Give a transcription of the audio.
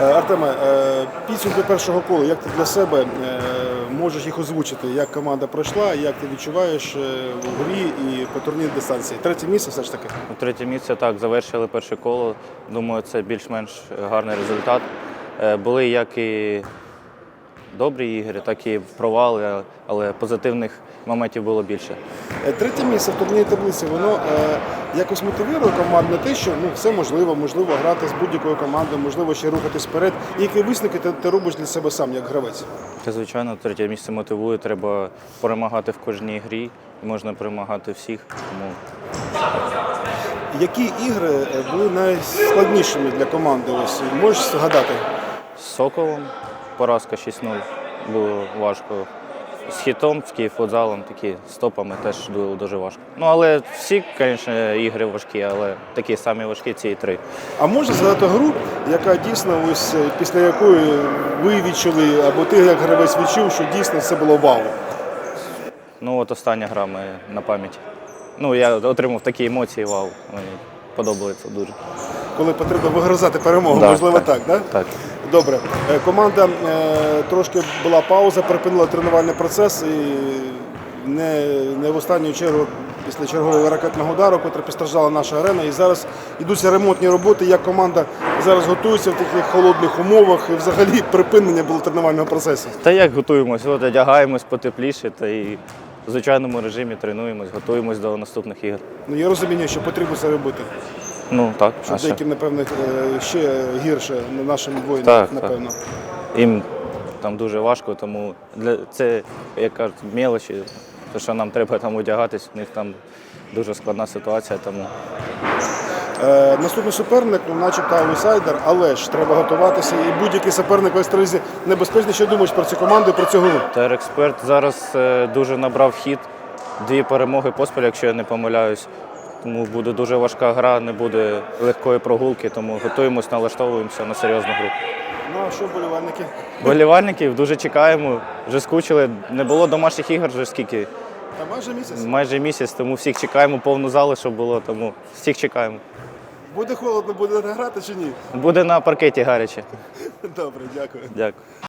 Е, Артеме, е, підсумки першого кола, як ти для себе е, можеш їх озвучити? Як команда пройшла, як ти відчуваєш в грі і по турнірній дистанції? Третє місце все ж таки. Ну, Третє місце так, завершили перше коло. Думаю, це більш-менш гарний результат. Були як і добрі ігри, так і провали, але позитивних моментів було більше. Е, Третє місце в турнірній таблиці, воно е, якось мотивує команду на те, що ну, все можливо, можливо грати з будь-якою командою, можливо ще рухатись вперед. І які висновки ти, ти робиш для себе сам, як гравець? Та, звичайно, третє місце мотивує. Треба перемагати в кожній грі. Можна перемагати всіх. Тому Які ігри е, були найскладнішими для команди? Ось можеш згадати? з Соколом поразка 6-0 було важко. З хітом, з Київфутзалом, такі з топами теж було дуже важко. Ну але всі, звісно, ігри важкі, але такі самі важкі ці три. А можна згадати гру, яка дійсно ось е, після якої ви відчули, або ти як гравець відчув, що дійсно це було вау. Ну от остання гра ми на пам'ять. Ну я отримав такі емоції, вау. Мені подобається дуже. Коли потрібно вигризати перемогу, Да, можливо, так, так, да? так. Добре. Е, Команда е, трошки була пауза, припинила тренувальний процес і не, не в останню чергу після чергового ракетного удару, котре постраждала наша арена. І зараз йдуться ремонтні роботи. Як команда зараз готується в таких холодних умовах і взагалі припинення було тренувального процесу. Та як готуємось? От одягаємось потепліше та і в звичайному режимі тренуємось, готуємось до наступних ігор. Ну, є розуміння, що потрібно це робити. Ну так, Що а що? деяким, напевно, е, ще гірше нашим воїнам, Так, так. напевно. їм там дуже важко, тому для це, як кажуть, мелочі, те, що нам треба там одягатись, у них там дуже складна ситуація, тому Е, наступний суперник, ну, начебто аутсайдер, але ж треба готуватися. І будь-який суперник в екстралізі небезпечний. Що думаєш про цю команду і про цю гру? Тер експерт зараз е, дуже набрав хід. Дві перемоги поспіль, якщо я не помиляюсь. Тому буде дуже важка гра, не буде легкої прогулки, тому готуємось, налаштовуємося на серйозну гру. Ну а що вболівальники? Болівальників дуже чекаємо, вже скучили. Не було домашніх ігор вже скільки? Та майже місяць. Майже місяць, тому всіх чекаємо, повну залу, щоб було, тому всіх чекаємо. Буде холодно, буде грати чи ні? Буде на паркеті гаряче. Добре, дякую. Дякую.